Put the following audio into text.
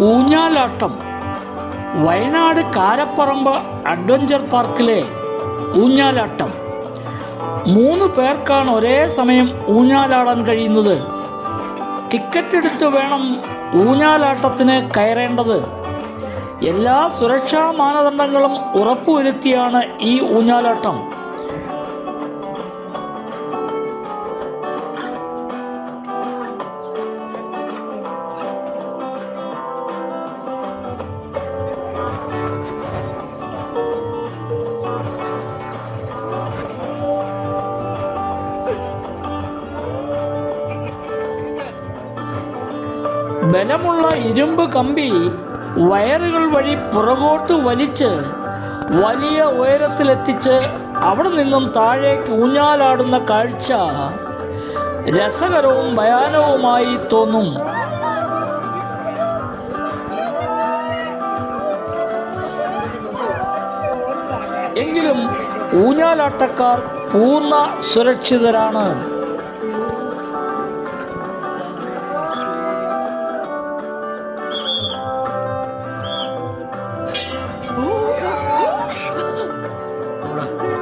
ഊഞ്ഞാലാട്ടം. Wayanad Karaparamba adventure പാർക്കിലെ ഊഞ്ഞാലാട്ടം. മൂന്ന് പേർക്കാണ് ഒരേ സമയം ഊഞ്ഞാലാടാൻ കഴിയുന്നത്. ടിക്കറ്റ് എടുത്ത് വേണം ഊഞ്ഞാലാട്ടത്തിന് കയറേണ്ടത്. എല്ലാ സുരക്ഷാ മാനദണ്ഡങ്ങളും ഉറപ്പുവരുത്തിയാണ് ഈ ഊഞ്ഞാലാട്ടം. ബലമുള്ള ഇരുമ്പ് കമ്പി വയറുകൾ വഴി പുറകോട്ട് വലിച്ച് വലിയ ഉയരത്തിലെത്തിച്ച് അവിടെ നിന്നും താഴേക്ക് ഊഞ്ഞാലാടുന്ന കാഴ്ച രസകരവും ഭയാനവുമായി തോന്നും. എങ്കിലും ഊഞ്ഞാലാട്ടക്കാർ പൂർണ സുരക്ഷിതരാണ്. 好了。